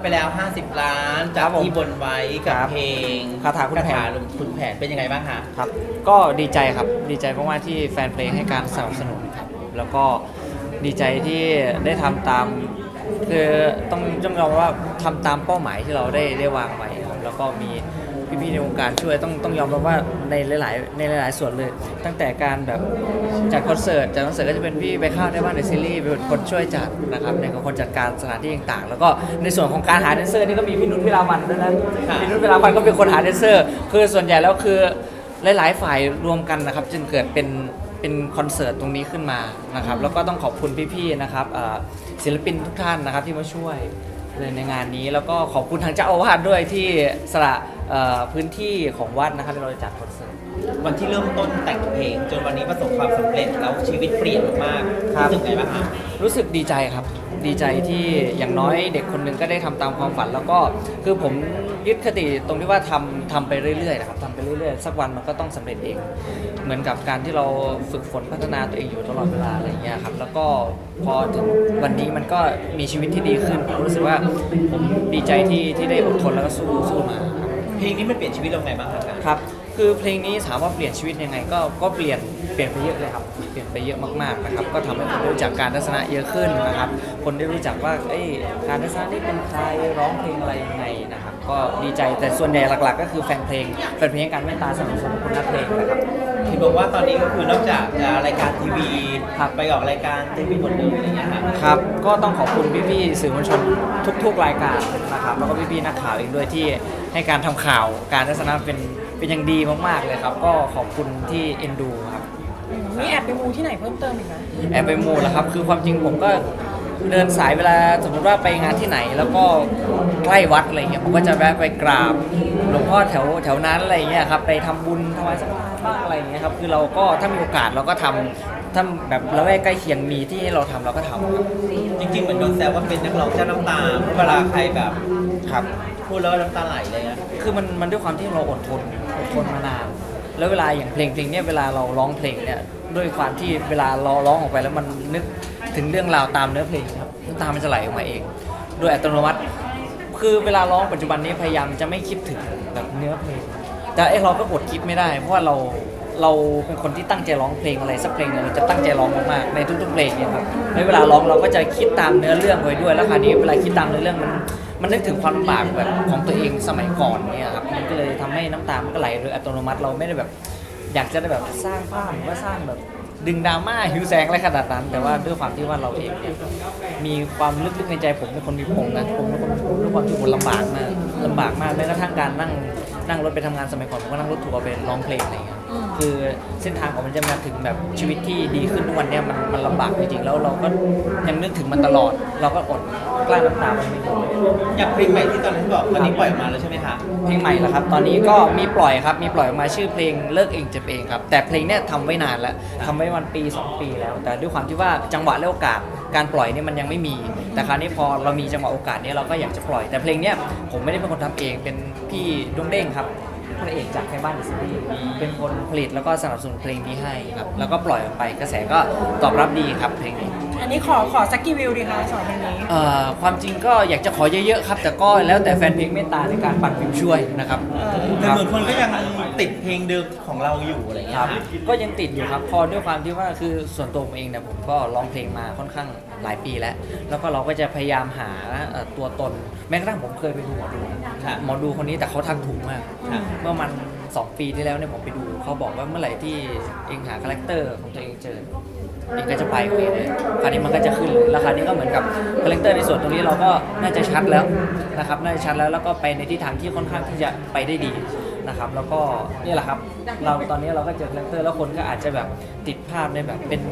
ไปแล้ว 50 ล้านคจารักบผมที่บนไว้กับครับเพลงคาถาคุณแผนคถลงคุณแผนเป็นยังไงบ้างคะครับ ก็ดีใจครับ ดีใจมากๆที่แฟนเพลงให้การสนับสนุนครับ แล้วก็ดีใจที่ได้ทำตาม คือต้องต้องยอมว่าทำตามเป้าหมายที่เราได้ได้วางไว้ครับ แล้วก็มี พี่ๆในวงการช่วยต้องต้องยอมรับว่าในหลายๆในหลายๆส่วนเลย ตั้งแต่การแบบจัดคอนเสิร์ตจัดคอนเสิร์ตก็จะเป็นพี่ไปเข้าได้บ้านในซีรีส์เป็นคนช่วยจัดนะครับในคนจัดการสถานที่ต่างๆ แล้วก็ในส่วนของการหาแดนเซอร์นี่ก็มีพี่นุชพิราวันด้วยนะค่ะพี่นุชพิราวันก็เป็นคนหาแดนเซอร์ คือส่วนใหญ่แล้วคือหลายๆฝ่ายรวมกันนะครับ จึงเกิดเป็นเป็นคอนเสิร์ตตรงนี้ขึ้นมานะครับแล้วก็ต้องขอบคุณพี่ๆนะครับเอ่อศิลปินทุกท่านนะครับที่มาช่วย เลยในงานนี้แล้วก็ขอบคุณทางเจ้าอาวาสด้วยที่สละเอ่อพื้นที่ของวัดนะครับที่เราจะจัดคอนเสิร์ต วันที่เริ่มต้นแต่งเพลง จนวันนี้ประสบความสำเร็จแล้วชีวิตเปลี่ยนมากครับ รู้สึกไงบ้างคะ รู้สึกดีใจครับ ดีใจที่อย่างน้อยเด็กคนหนึ่งก็ได้ทำตามความฝัน แล้วก็คือผมยึดคติตรงที่ว่าทำทำไปเรื่อยๆนะครับทำไปเรื่อยๆ สักวันมันก็ต้องสำเร็จเอง เหมือนกับการที่เราฝึกฝนพัฒนาตัวเองอยู่ตลอดเวลาอะไรอย่างเงี้ยครับแล้วก็พอถึงวันนี้มันก็มีชีวิตที่ดีขึ้นผมรู้สึกว่าผมดีใจที่ที่ได้อดทนแล้วก็สู้สู้มาครับเพลงนี้มันเปลี่ยนชีวิตเราไงบ้างคะการครับ คือเพลงนี้ถามว่าเปลี่ยนชีวิตยังไงก็ก็เปลี่ยนเปลี่ยนไปเยอะเลยครับเปลี่ยนไปเยอะมากๆนะครับก็ทำให้คนได้รู้จักการทัศนะเยอะขึ้นนะครับ คนได้รู้จักว่าเอ้ยการทัศนะนี่เป็นใครร้องเพลงอะไรยังไงนะครับ ก็ดีใจแต่ส่วนใหญ่หลักๆ ก็คือแฟนเพลงแฟนเพลงให้การเมตตาสนับสนุนคนรักเพลงนะครับที่บอกว่าตอนนี้ก็คือนอกจากจะรายการทีวีครับไปออกรายการทีวีหมดเลยอะไรอย่างเงี้ยค่ะครับก็ต้องขอบคุณพี่ๆสื่อมวลชนทุก ๆ รายการนะครับ แล้วก็พี่ๆนักข่าวเองด้วยที่ให้การทำข่าวการทัศนะเป็น เป็นอย่างดีมากๆเลยครับ ก็ขอบคุณที่เอ็นดูครับมีแอบไปมูที่ไหนเพิ่มเติมอีกไหมแอบไปมูแล้วครับ คือความจริงผมก็เดินสายเวลาสมมติว่าไปงานที่ไหน แล้วก็ใกล้วัดอะไรเงี้ยผมก็จะแวะไปกราบหลวงพ่อแถวแถวนั้นอะไรเงี้ยครับไปทำบุญถวายสังฆทานบ้างอะไรเงี้ยครับคือเราก็ถ้ามีโอกาสเราก็ทำ ถ้าแบบละแวกใกล้เคียงมีที่ให้เราทำเราก็ทำครับจริงๆ เหมือนโดนแซวว่าเป็นนักร้องเจ้าน้ำตาเพราะเวลาใครแบบครับ พูดแล้วน้ำตาไหลเลยอะคือมันมันด้วยความที่เราอดทนอดทนมานาน แล้วเวลาอย่างเพลงเพลงเนี้ยเวลาเราร้องเพลงเนี่ยด้วยความที่เวลาเราร้องออกไปแล้วมันนึกถึงเรื่องราวตามเนื้อเพลงครับน้ำตามันจะไหลออกมาเอง โดยอัตโนมัติ คือเวลาร้องปัจจุบันนี้พยายามจะไม่คิดถึงแบบเนื้อเพลงแต่ไอ้เราก็อดคิดไม่ได้ เพราะว่าเรา เราเป็นคนที่ตั้งใจร้องเพลงอะไรสักเพลงหนึงเราจะตั้งใจร้องมากๆในทุกๆเพลงเนี่ยครับในเวลาร้องเราก็จะคิดตามเนื้อเรื่องไว้ด้วยแล้วคราวนี้เวลาคิดตามเนื้อเรื่องมันมันนึกถึงความลำบากแบบของตัวเองสมัยก่อนเนี่ยครับมันก็เลยทำให้น้ำตามันก็ไหลโดยอัตโนมัติเราไม่ได้แบบ อยากจะได้แบบสร้างภาพหรือว่าสร้างแบบดึงดราม่าหิวแสงอะไรขนาดนั้น แต่ว่าด้วยความที่ว่าเราเองเนี่ยมีความลึกๆในใจผมเป็นคนมีปมนะผมเป็นคนด้วยความที่ผมลำบากมากลำบากมากแม้กระทั่งการนั่งนั่งรถไปทำงานสมัยก่อนผมก็นั่งรถทัวร์ไปร้องเพลงอะไรอย่างเงี้ย คือเส้นทางของมันจะมาถึงแบบชีวิตที่ดีขึ้นทุกวันเนี้ยมันมันลำบากจริงๆแล้วเราก็ยังนึกถึงมันตลอด เราก็อดกลั้นน้ำตามันไม่อยู่อย่างเพลงใหม่ที่ตอนนั้นบอกตอนนี้ปล่อยออกมาแล้วใช่ไหมคะเพลงใหม่แล้วครับ ตอนนี้ก็มีปล่อยครับมีปล่อยออกมาชื่อเพลงเลิกเองเจ็บเองครับ แต่เพลงเนี้ยทำไว้นานแล้วทำไว้วันปี 2 ปีแล้ว แต่ด้วยความที่ว่าจังหวะและโอกาสการปล่อยเนี่ยมันยังไม่มี แต่คราวนี้พอเรามีจังหวะโอกาสเนี่ยเราก็อยากจะปล่อย แต่เพลงเนี้ยผมไม่ได้เป็นคนทำเองเป็นพี่ดวงเด้งครับ พระเอกจากแค่บ้านดิสนีย์เป็นคนผลิตแล้วก็สนับสนุนเพลงนี้ให้ครับแล้วก็ปล่อยออกไปกระแสก็ตอบรับดีครับเพลงนี้ อันนี้ขอขอสักกี่วิวดีคะสำหรับเพลงนี้ เอ่อความจริงก็อยากจะขอเยอะๆครับ แต่ก็แล้วแต่แฟนเพลงเมตตาในการปั่นวิวช่วยนะครับแต่ครับเหมือนคนก็ยังติดเพลงเดิมของเราอยู่อะไรอย่างเงี้คยรับค่ะก็ยังติดอยู่ครับพอด้วยความที่ว่าคือส่วนตัวผมเองเนี่ยผมก็ร้องเพลงมาค่อนข้างหลายปีแล้ว แล้วก็เราก็จะพยายามหาเอ่อตัวตนแม้กระทั่งผมเคยไปดูหมอดูค่ะหมอดูคนนี้แต่เขาทักถูกมาก ค่ะ เมื่อมัน 2 ปีที่แล้วเนี่ยผมไปดู เขาบอกว่าเมื่อไหร่ที่เองหาคาแรคเตอร์ของตัวเองเจอ เองก็จะไปขอเองเลยคราวนี้มันก็จะขึ้นเลยแล้วคานี้ก็เหมือนกับคาแรคเตอร์ในส่วนตรงนี้เราก็น่าจะชัดแล้วนะครับน่าจะชัดแล้วแล้วก็ไปในทิศทางที่ค่อนข้างที่จะไปได้ดี นะครับแล้วก็นี่แหละครับเราตอนนี้เราก็เจอคาแรคเตอร์แล้วคนก็อาจจะแบบติดภาพในแบบเป็น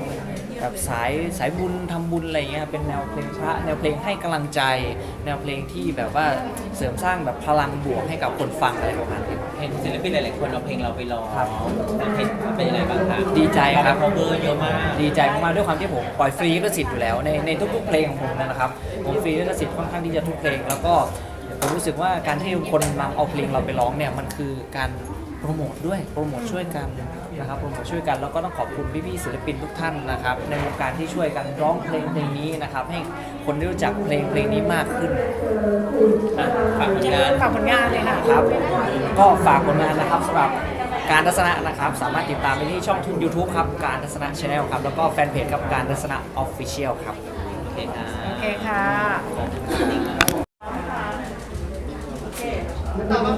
แบบสายสายบุญทำบุญอะไรอย่างเงี้ยเป็นแนวเพลงพระแนวเพลงให้กำลังใจ แนวเพลงที่แบบว่าเสริมสร้างแบบพลังบวกให้กับคนฟังอะไรประมาณนี้เห็นศิลปินหลายๆคนเอาเพลงเราไปร้องครับเพลงเป็นยังไงบ้างคะดีใจครับเาไป cover เยอะมากดีใจมากๆด้วยความที่ผมปล่อยฟรีลิขสิทธิ์อยู่แล้วในในทุกๆเพลงของผมนะครับผมฟรีลิขสิทธิ์ค่อนข้างที่จะทุกเพลงแล้วก็ ผมรู้สึกว่าการที่คนนำเอาเพลงเราไปร้องเนี่ยมันคือการโปรโมทด้วยโปรโมทช่วยกันนะครับโปรโมทช่วยกันแล้วก็ต้องขอบคุณพี่ๆศิลปินทุกท่านนะครับในวงการที่ช่วยกันร้องเพลงเพลงนี้นะครับให้คนได้รู้จักเพลงเพลงนี้มากขึ้นฝากผลงานฝากผลงานเลยค่ะครับ ก็ฝากผลงานนะครับสำหรับการทัศนะนะครับสามารถติดตามไปที่ช่อง YouTube ครับการทัศนะ Channel ครับแล้วก็แฟนเพจครับการทัศนะ Official ครับโอเคครับโอเคค่ะสวัสดี 大妈